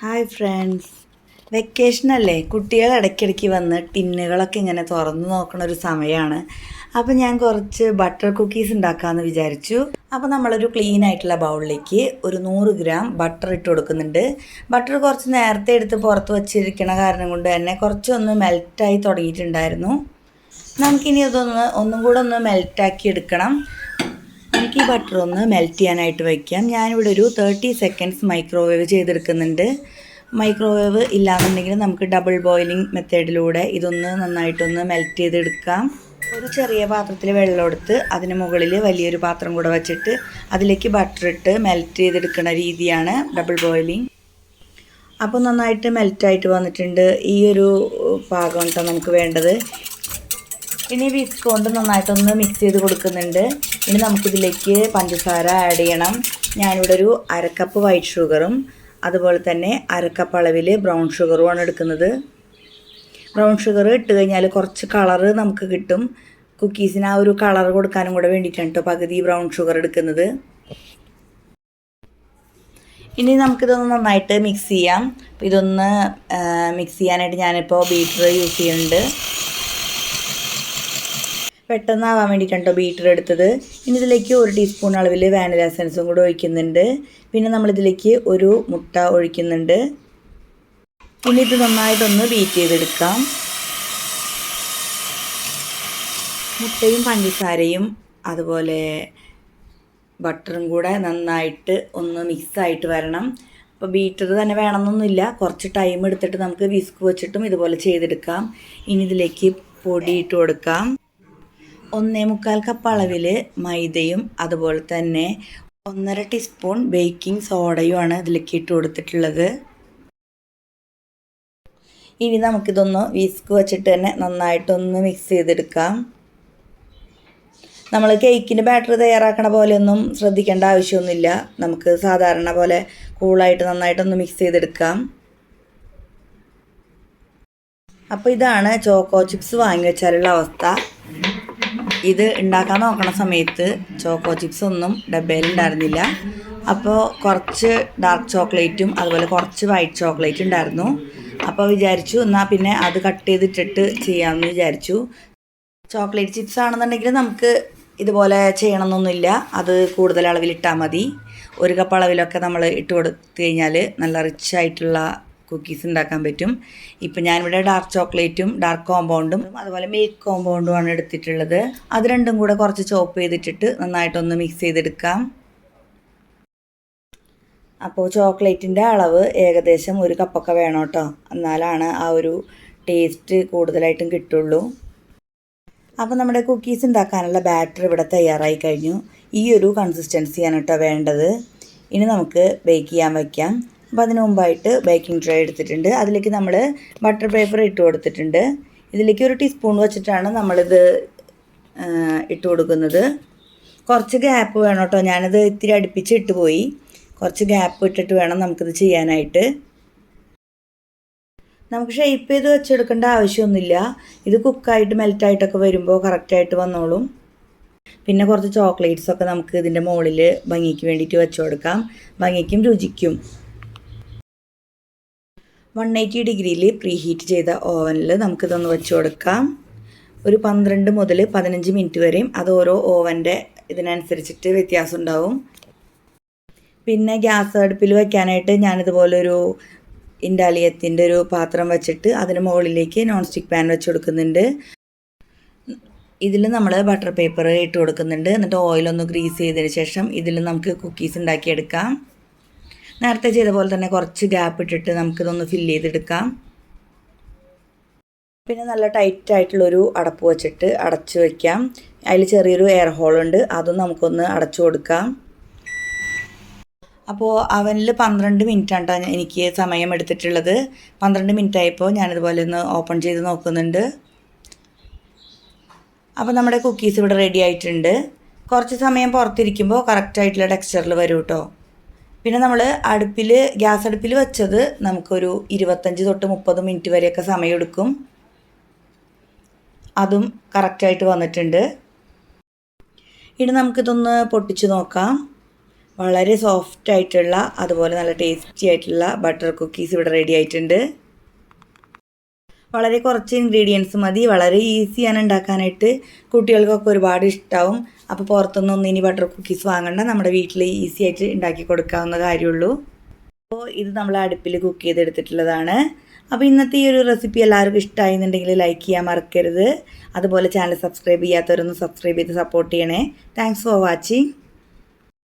Hi friends vacation അല്ലേ? കുട്ടികൾ ഇടയ്ക്കിടയ്ക്ക് വന്ന് ടിന്നുകളൊക്കെ ഇങ്ങനെ തുറന്ന് നോക്കണ ഒരു സമയമാണ് അപ്പോൾ ഞാൻ കുറച്ച് ബട്ടർ കുക്കീസ് ഉണ്ടാക്കാമെന്ന് വിചാരിച്ചു. അപ്പോൾ നമ്മളൊരു ക്ലീൻ ആയിട്ടുള്ള ബൗളിലേക്ക് ഒരു നൂറ് ഗ്രാം ബട്ടർ ഇട്ട് കൊടുക്കുന്നുണ്ട്. ബട്ടർ കുറച്ച് നേരത്തെ എടുത്ത് പുറത്ത് വച്ചിരിക്കണ കാരണം കൊണ്ട് തന്നെ കുറച്ചൊന്ന് മെൽറ്റായി തുടങ്ങിയിട്ടുണ്ടായിരുന്നു. നമുക്കിനി അതൊന്ന് ഒന്നും കൂടെ ഒന്ന് മെൽറ്റാക്കി എടുക്കണം. നമുക്ക് ഈ ബട്ടർ ഒന്ന് മെൽറ്റ് ചെയ്യാനായിട്ട് വയ്ക്കാം ഞാനിവിടെ ഒരു തേർട്ടി സെക്കൻഡ്സ് മൈക്രോവേവ് ചെയ്തെടുക്കുന്നുണ്ട്. മൈക്രോവേവ് ഇല്ലാന്നുണ്ടെങ്കിൽ നമുക്ക് ഡബിൾ ബോയിലിംഗ് മെത്തേഡിലൂടെ ഇതൊന്ന് നന്നായിട്ടൊന്ന് മെൽറ്റ് ചെയ്തെടുക്കാം. ഒരു ചെറിയ പാത്രത്തിൽ വെള്ളം എടുത്ത് അതിന് മുകളിൽ വലിയൊരു പാത്രം കൂടെ വെച്ചിട്ട് അതിലേക്ക് ബട്ടർ ഇട്ട് മെൽറ്റ് ചെയ്തെടുക്കുന്ന രീതിയാണ് ഡബിൾ ബോയിലിംഗ് അപ്പോൾ നന്നായിട്ട് മെൽറ്റായിട്ട് വന്നിട്ടുണ്ട് ഈ ഒരു പാകം കേട്ടോ നമുക്ക് വേണ്ടത്. ഇനി വിസ്കോണ്ട് കൊണ്ട് നന്നായിട്ടൊന്ന് മിക്സ് ചെയ്ത് കൊടുക്കുന്നുണ്ട്. ഇനി നമുക്കിതിലേക്ക് പഞ്ചസാര ആഡ് ചെയ്യണം. ഞാനിവിടെ ഒരു അരക്കപ്പ് വൈറ്റ് ഷുഗറും അതുപോലെ തന്നെ അരക്കപ്പ് അളവിൽ ബ്രൗൺ ഷുഗറുമാണ് എടുക്കുന്നത്. ബ്രൗൺ ഷുഗർ ഇട്ട് കഴിഞ്ഞാൽ കുറച്ച് കളറ് നമുക്ക് കിട്ടും. കുക്കീസിന് ആ ഒരു കളർ കൊടുക്കാനും കൂടെ വേണ്ടിയിട്ടാണ് കേട്ടോ പകുതി ബ്രൗൺ ഷുഗർ എടുക്കുന്നത്. ഇനി നമുക്കിതൊന്ന് നന്നായിട്ട് മിക്സ് ചെയ്യാം. ഇതൊന്ന് മിക്സ് ചെയ്യാനായിട്ട് ഞാനിപ്പോൾ ബീറ്റർ യൂസ് ചെയ്യുന്നുണ്ട്. പെട്ടെന്നാവാൻ വേണ്ടിയിട്ടാണ് കേട്ടോ ബീറ്റർ എടുത്തത്. ഇനി ഇതിലേക്ക് ഒരു ടീസ്പൂൺ അളവിൽ വാനില എസൻസും കൂടെ ഒഴിക്കുന്നുണ്ട്. പിന്നെ നമ്മളിതിലേക്ക് ഒരു മുട്ട ഒഴിക്കുന്നുണ്ട്. ഇനി ഇത് നന്നായിട്ടൊന്ന് ബീറ്റ് ചെയ്തെടുക്കാം. മുട്ടയും പഞ്ചസാരയും അതുപോലെ ബട്ടറും കൂടെ നന്നായിട്ട് ഒന്ന് മിക്സായിട്ട് വരണം. അപ്പോൾ ബീറ്റർ തന്നെ വേണമെന്നൊന്നുമില്ല. കുറച്ച് ടൈം എടുത്തിട്ട് നമുക്ക് വിസ്ക് വെച്ചിട്ടും ഇതുപോലെ ചെയ്തെടുക്കാം. ഇനി ഇതിലേക്ക് പൊടി ഇട്ട് കൊടുക്കാം. ഒന്നേ മുക്കാൽ കപ്പ് അളവിൽ മൈദയും അതുപോലെ തന്നെ ഒന്നര ടീസ്പൂൺ ബേക്കിംഗ് സോഡയും ആണ് ഇതിലേക്ക് ഇട്ട് കൊടുത്തിട്ടുള്ളത്. ഇനി നമുക്കിതൊന്ന് വിസ്ക് വെച്ചിട്ട് തന്നെ നന്നായിട്ടൊന്ന് മിക്സ് ചെയ്തെടുക്കാം. നമ്മൾ കേക്കിന്റെ ബാറ്റർ തയ്യാറാക്കണ പോലെയൊന്നും ശ്രദ്ധിക്കേണ്ട ആവശ്യമൊന്നുമില്ല. നമുക്ക് സാധാരണ പോലെ കൂളായിട്ട് നന്നായിട്ടൊന്ന് മിക്സ് ചെയ്തെടുക്കാം. അപ്പോൾ ഇതാണ് ചോക്കോ ചിപ്സ് വാങ്ങി വെച്ചാലുള്ള അവസ്ഥ. ഇത് ഉണ്ടാക്കാൻ നോക്കണ സമയത്ത് ചോക്കോ ചിപ്സ് ഒന്നും ഡബയിൽ ഉണ്ടായിരുന്നില്ല അപ്പോൾ കുറച്ച് ഡാർക്ക് ചോക്ലേറ്റും അതുപോലെ കുറച്ച് വൈറ്റ് ചോക്ലേറ്റും ഉണ്ടായിരുന്നു അപ്പോൾ വിചാരിച്ചു എന്നാൽ പിന്നെ അത് കട്ട് ചെയ്തിട്ടിട്ട് ചെയ്യാമെന്ന് വിചാരിച്ചു. ചോക്ലേറ്റ് ചിപ്സ് ആണെന്നുണ്ടെങ്കിൽ നമുക്ക് ഇതുപോലെ ചെയ്യണമെന്നൊന്നുമില്ല അത് കൂടുതൽ അളവിലിട്ടാൽ മതി. ഒരു കപ്പ് അളവിലൊക്കെ നമ്മൾ ഇട്ട് കൊടുത്തു കഴിഞ്ഞാൽ നല്ല റിച്ച് ആയിട്ടുള്ള കുക്കീസ് ഉണ്ടാക്കാൻ പറ്റും. ഇപ്പം ഞാനിവിടെ ഡാർക്ക് ചോക്ലേറ്റും ഡാർക്ക് കോമ്പൗണ്ടും അതുപോലെ മിൽക്ക് കോമ്പൗണ്ടുമാണ് എടുത്തിട്ടുള്ളത്. അത് രണ്ടും കൂടെ കുറച്ച് ചോപ്പ് ചെയ്തിട്ടിട്ട് നന്നായിട്ടൊന്ന് മിക്സ് ചെയ്തെടുക്കാം. അപ്പോൾ ചോക്ലേറ്റിന്റെ അളവ് ഏകദേശം ഒരു കപ്പൊക്കെ വേണം കേട്ടോ. എന്നാലാണ് ആ ഒരു ടേസ്റ്റ് കൂടുതലായിട്ടും കിട്ടുള്ളൂ. അപ്പോൾ നമ്മുടെ കുക്കീസ് ഉണ്ടാക്കാനുള്ള ബാറ്റർ ഇവിടെ തയ്യാറായി കഴിഞ്ഞു. ഈ ഒരു കൺസിസ്റ്റൻസിയാണ് കേട്ടോ വേണ്ടത്. ഇനി നമുക്ക് ബേക്ക് ചെയ്യാൻ വയ്ക്കാം. അപ്പോൾ അതിന് മുമ്പായിട്ട് ബേക്കിംഗ് ട്രേ എടുത്തിട്ടുണ്ട്. അതിലേക്ക് നമ്മൾ ബട്ടർ പേപ്പർ ഇട്ട് കൊടുത്തിട്ടുണ്ട്. ഇതിലേക്ക് ഒരു ടീസ്പൂൺ വെച്ചിട്ടാണ് നമ്മളിത് ഇട്ട് കൊടുക്കുന്നത്. കുറച്ച് ഗ്യാപ്പ് വേണം കേട്ടോ. ഞാനത് ഇത്തിരി അടുപ്പിച്ച് ഇട്ട് പോയി. കുറച്ച് ഗ്യാപ്പ് ഇട്ടിട്ട് വേണം നമുക്കിത് ചെയ്യാനായിട്ട്. നമുക്ക് ഷേപ്പ് ചെയ്ത് വെച്ചെടുക്കേണ്ട ആവശ്യമൊന്നുമില്ല. ഇത് കുക്കായിട്ട് മെൽറ്റായിട്ടൊക്കെ വരുമ്പോൾ കറക്റ്റായിട്ട് വന്നോളും. പിന്നെ കുറച്ച് ചോക്ലേറ്റ്സൊക്കെ നമുക്ക് ഇതിന്റെ മുകളിൽ ഭംഗിക്ക് വേണ്ടിയിട്ട് വെച്ചു കൊടുക്കാം. ഭംഗിക്കും രുചിക്കും. വൺ എയ്റ്റി ഡിഗ്രിയിൽ പ്രീ ഹീറ്റ് ചെയ്ത ഓവനിൽ നമുക്കിതൊന്ന് വെച്ച് കൊടുക്കാം. ഒരു പന്ത്രണ്ട് മുതൽ പതിനഞ്ച് മിനിറ്റ് വരെയും അത് ഓരോ ഓവന്റെ ഇതിനനുസരിച്ചിട്ട് വ്യത്യാസം ഉണ്ടാവും. പിന്നെ ഗ്യാസ് അടുപ്പിൽ വയ്ക്കാനായിട്ട് ഞാനിതുപോലൊരു ഇൻഡാലിയത്തിന്റെ ഒരു പാത്രം വെച്ചിട്ട് അതിന് മുകളിലേക്ക് നോൺ സ്റ്റിക്ക് പാൻ വെച്ച് കൊടുക്കുന്നുണ്ട്. ഇതിൽ നമ്മൾ ബട്ടർ പേപ്പർ ഇട്ട് കൊടുക്കുന്നുണ്ട്. എന്നിട്ട് ഓയിലൊന്ന് ഗ്രീസ് ചെയ്തതിന് ശേഷം ഇതിൽ നമുക്ക് കുക്കീസ് ഉണ്ടാക്കിയെടുക്കാം. നേരത്തെ ചെയ്ത പോലെ തന്നെ കുറച്ച് ഗ്യാപ്പ് ഇട്ടിട്ട് നമുക്കിതൊന്ന് ഫില്ല് ചെയ്തെടുക്കാം. പിന്നെ നല്ല ടൈറ്റ് ആയിട്ടുള്ളൊരു അടപ്പ് വെച്ചിട്ട് അടച്ച് വയ്ക്കാം അതിൽ ചെറിയൊരു എയർ ഹോൾ ഉണ്ട്. അതും നമുക്കൊന്ന് അടച്ചു കൊടുക്കാം. അപ്പോൾ അവനിൽ പന്ത്രണ്ട് മിനിറ്റാണ് എനിക്ക് സമയം എടുത്തിട്ടുള്ളത്. പന്ത്രണ്ട് മിനിറ്റ് ആയപ്പോൾ ഞാനിതുപോലെ ഒന്ന് ഓപ്പൺ ചെയ്ത് നോക്കുന്നുണ്ട്. അപ്പോൾ നമ്മുടെ കുക്കീസ് ഇവിടെ റെഡി ആയിട്ടുണ്ട്. കുറച്ച് സമയം പുറത്തിരിക്കുമ്പോൾ കറക്റ്റായിട്ടുള്ള ടെക്സ്ചറിൽ വരും കേട്ടോ പിന്നെ നമ്മൾ അടുപ്പിൽ ഗ്യാസ് അടുപ്പിൽ വെച്ചത് നമുക്കൊരു ഇരുപത്തഞ്ച് തൊട്ട് മുപ്പത് മിനിറ്റ് വരെയൊക്കെ സമയമെടുക്കും. അതും കറക്റ്റായിട്ട് വന്നിട്ടുണ്ട്. ഇനി നമുക്കിതൊന്ന് പൊട്ടിച്ച് നോക്കാം. വളരെ സോഫ്റ്റ് ആയിട്ടുള്ള അതുപോലെ നല്ല ടേസ്റ്റി ആയിട്ടുള്ള ബട്ടർ കുക്കീസ് ഇവിടെ റെഡി ആയിട്ടുണ്ട്. വളരെ കുറച്ച് ഇൻഗ്രീഡിയൻസ് മതി. വളരെ ഈസിയാണ് ഉണ്ടാക്കാനായിട്ട്. കുട്ടികൾക്കൊക്കെ ഒരുപാട് ഇഷ്ടമാവും അപ്പോൾ പുറത്തുനിന്നൊന്നും ഇനി ബട്ടർ കുക്കീസ് വാങ്ങണ്ട. നമ്മുടെ വീട്ടിൽ ഈസി ആയിട്ട് ഉണ്ടാക്കി കൊടുക്കാവുന്ന കാര്യമുള്ളൂ. അപ്പോൾ ഇത് നമ്മൾ അടുപ്പിൽ കുക്ക് ചെയ്തെടുത്തിട്ടുള്ളതാണ്. അപ്പോൾ ഇന്നത്തെ ഈ ഒരു റെസിപ്പി എല്ലാവർക്കും ഇഷ്ടമായിരുന്നുണ്ടെങ്കിൽ ലൈക്ക് ചെയ്യാൻ മറക്കരുത്. അതുപോലെ ചാനൽ സബ്സ്ക്രൈബ് ചെയ്യാത്തവരൊന്ന് സബ്സ്ക്രൈബ് ചെയ്ത് സപ്പോർട്ട് ചെയ്യണേ. Thanks for watching